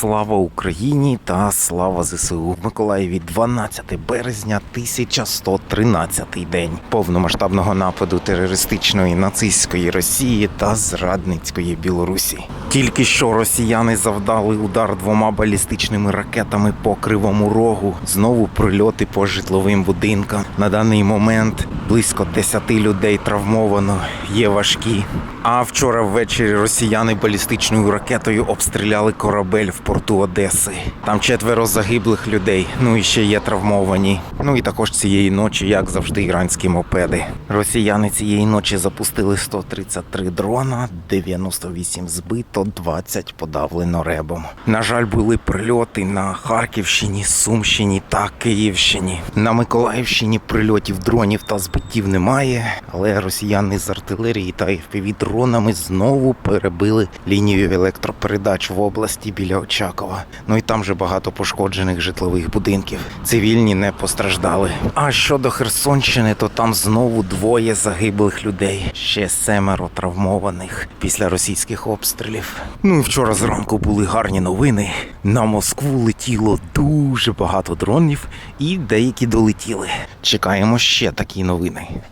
Слава Україні та слава ЗСУ в Миколаєві 12 березня 1113 день повномасштабного нападу терористичної нацистської Росії та зрадницької Білорусі. Тільки що росіяни завдали удар двома балістичними ракетами по кривому рогу. Знову прильоти по житловим будинкам. На даний момент близько 10 людей травмовано, є важкі. А вчора ввечері росіяни балістичною ракетою обстріляли корабель в порту Одеси. Там четверо загиблих людей. Ну і ще є травмовані. Ну і також цієї ночі, як завжди, іранські мопеди. Росіяни цієї ночі запустили 133 дрона, 98 збито, 20 подавлено ребом. На жаль, були прильоти на Харківщині, Сумщині та Київщині. На Миколаївщині прильотів дронів та збиттів немає, але росіяни з артилерії та FPV-дронами знову перебили лінію електропередач в області біля Очакова. Ну і там же багато пошкоджених житлових будинків. Цивільні не постраждали. А щодо Херсонщини, то там знову двоє загиблих людей, ще семеро травмованих після російських обстрілів. Ну і вчора зранку були гарні новини. На Москву летіло дуже багато дронів, і деякі долетіли. Чекаємо ще такі новини.